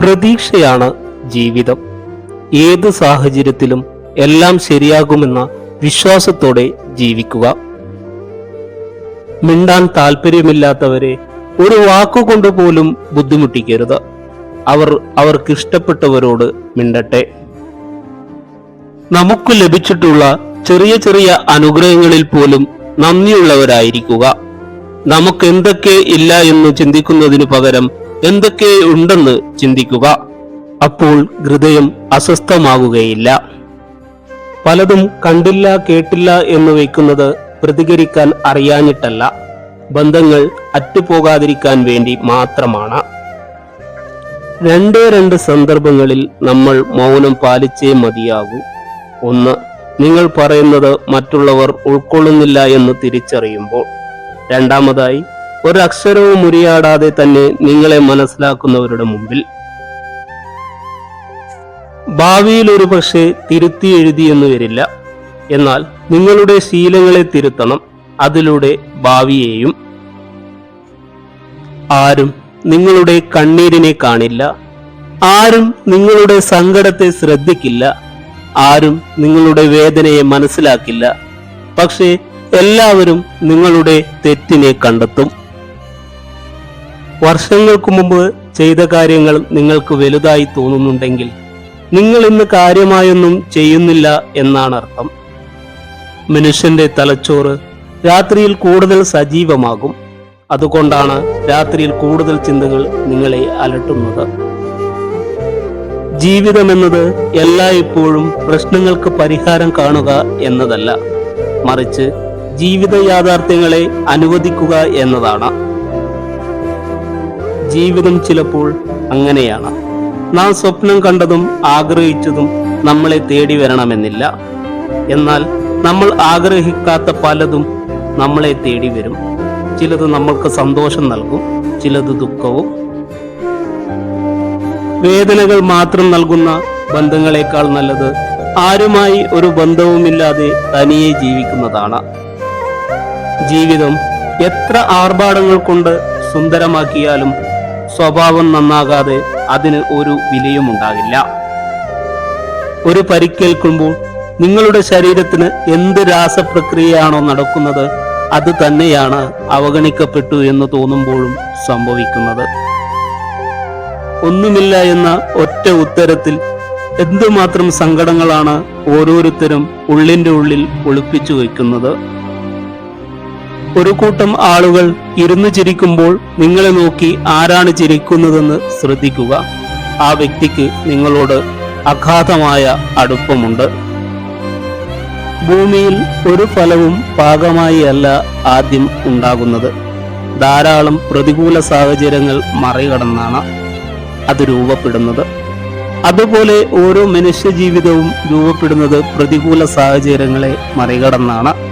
പ്രതീക്ഷയാണ് ജീവിതം. ഏത് സാഹചര്യത്തിലും എല്ലാം ശരിയാകുമെന്ന വിശ്വാസത്തോടെ ജീവിക്കുക. മിണ്ടാൻ താല്പര്യമില്ലാത്തവരെ ഒരു വാക്കുകൊണ്ട് പോലും ബുദ്ധിമുട്ടിക്കരുത്. അവർ അവർക്ക് ഇഷ്ടപ്പെട്ടവരോട് മിണ്ടട്ടെ. നമുക്ക് ലഭിച്ചിട്ടുള്ള ചെറിയ ചെറിയ അനുഗ്രഹങ്ങളിൽ പോലും നന്ദിയുള്ളവരായിരിക്കുക. നമുക്ക് എന്തൊക്കെ ഇല്ല എന്ന് ചിന്തിക്കുന്നതിനു പകരം എന്തൊക്കെ ഉണ്ടെന്ന് ചിന്തിക്കുക. അപ്പോൾ ഹൃദയം അസ്വസ്ഥമാകുകയില്ല. പലതും കണ്ടില്ല കേട്ടില്ല എന്ന് വയ്ക്കുന്നത് പ്രതികരിക്കാൻ അറിയാഞ്ഞിട്ടല്ല. ബന്ധങ്ങൾ അറ്റുപോകാതിരിക്കാൻ വേണ്ടി മാത്രമാണ്. രണ്ടേ രണ്ട് സന്ദർഭങ്ങളിൽ നമ്മൾ മൗനം പാലിച്ചേ മതിയാകൂ. ഒന്ന് നിങ്ങൾ പറയുന്നത് മറ്റുള്ളവർ ഉൾക്കൊള്ളുന്നില്ല എന്ന് തിരിച്ചറിയുമ്പോൾ. രണ്ടാമതായി ഒരക്ഷരവും മുറിയാടാതെ തന്നെ നിങ്ങളെ മനസ്സിലാക്കുന്നവരുടെ മുമ്പിൽ. ഭാവിയിൽ ഒരു പക്ഷേ തിരുത്തി എഴുതിയെന്ന് വരില്ല. എന്നാൽ നിങ്ങളുടെ ശീലങ്ങളെ തിരുത്തണം. അതിലൂടെ ഭാവിയെയും. ആരും നിങ്ങളുടെ കണ്ണീരിനെ കാണില്ല. ആരും നിങ്ങളുടെ സങ്കടത്തെ ശ്രദ്ധിക്കില്ല. ആരും നിങ്ങളുടെ വേദനയെ മനസ്സിലാക്കില്ല. പക്ഷേ എല്ലാവരും നിങ്ങളുടെ തെറ്റിനെ കണ്ടെത്തും. വർഷങ്ങൾക്ക് മുമ്പ് ചെയ്ത കാര്യങ്ങൾ നിങ്ങൾക്ക് വലുതായി തോന്നുന്നുണ്ടെങ്കിൽ നിങ്ങൾ ഇന്ന് കാര്യമായൊന്നും ചെയ്യുന്നില്ല എന്നാണ് അർത്ഥം. മനുഷ്യന്റെ തലച്ചോറ് രാത്രിയിൽ കൂടുതൽ സജീവമാകും. അതുകൊണ്ടാണ് രാത്രിയിൽ കൂടുതൽ ചിന്തകൾ നിങ്ങളെ അലട്ടുന്നത്. ജീവിതം എന്നത് എല്ലായ്പ്പോഴും പ്രശ്നങ്ങൾക്ക് പരിഹാരം കാണുക എന്നതല്ല. മറിച്ച് ജീവിത യാഥാർത്ഥ്യങ്ങളെ അനുവദിക്കുക എന്നതാണ്. ജീവിതം ചിലപ്പോൾ അങ്ങനെയാണ്. നാം സ്വപ്നം കണ്ടതും ആഗ്രഹിച്ചതും നമ്മളെ തേടി വരണമെന്നില്ല. എന്നാൽ നമ്മൾ ആഗ്രഹിക്കാത്ത പലതും നമ്മളെ തേടി വരും. ചിലത് നമ്മൾക്ക് സന്തോഷം നൽകും ചിലത് ദുഃഖവും. വേദനകൾ മാത്രം നൽകുന്ന ബന്ധങ്ങളെക്കാൾ നല്ലത് ആരുമായി ഒരു ബന്ധവുമില്ലാതെ തനിയെ ജീവിക്കുന്നതാണ്. ജീവിതം എത്ര ആർഭാടങ്ങൾ കൊണ്ട് സുന്ദരമാക്കിയാലും സ്വഭാവം നന്നാകാതെ അതിന് ഒരു വിലയുമുണ്ടാകില്ല. ഒരു പരിക്കേൽക്കുമ്പോൾ നിങ്ങളുടെ ശരീരത്തിന് എന്ത് രാസപ്രക്രിയയാണോ നടക്കുന്നത് അത് തന്നെയാണ് അവഗണിക്കപ്പെട്ടു എന്ന് തോന്നുമ്പോഴും സംഭവിക്കുന്നത്. ഒന്നുമില്ല എന്ന ഒറ്റ ഉത്തരത്തിൽ എന്തുമാത്രം സങ്കടങ്ങളാണ് ഓരോരുത്തരും ഉള്ളിന്റെ ഉള്ളിൽ ഒളിപ്പിച്ചു വയ്ക്കുന്നത്. ഒരു കൂട്ടം ആളുകൾ ഇരുന്ന് ചിരിക്കുമ്പോൾ നിങ്ങളെ നോക്കി ആരാണ് ചിരിക്കുന്നതെന്ന് ശ്രദ്ധിക്കുക. ആ വ്യക്തിക്ക് നിങ്ങളോട് അഗാധമായ അടുപ്പമുണ്ട്. ഭൂമിയിൽ ഒരു ഫലവും പാകമായി അല്ല ആദ്യം ഉണ്ടാകുന്നത്. ധാരാളം പ്രതികൂല സാഹചര്യങ്ങൾ മറികടന്നാണ് അത് രൂപപ്പെടുന്നത്. അതുപോലെ ഓരോ മനുഷ്യ ജീവിതവും രൂപപ്പെടുന്നത് പ്രതികൂല സാഹചര്യങ്ങളെ മറികടന്നാണ്.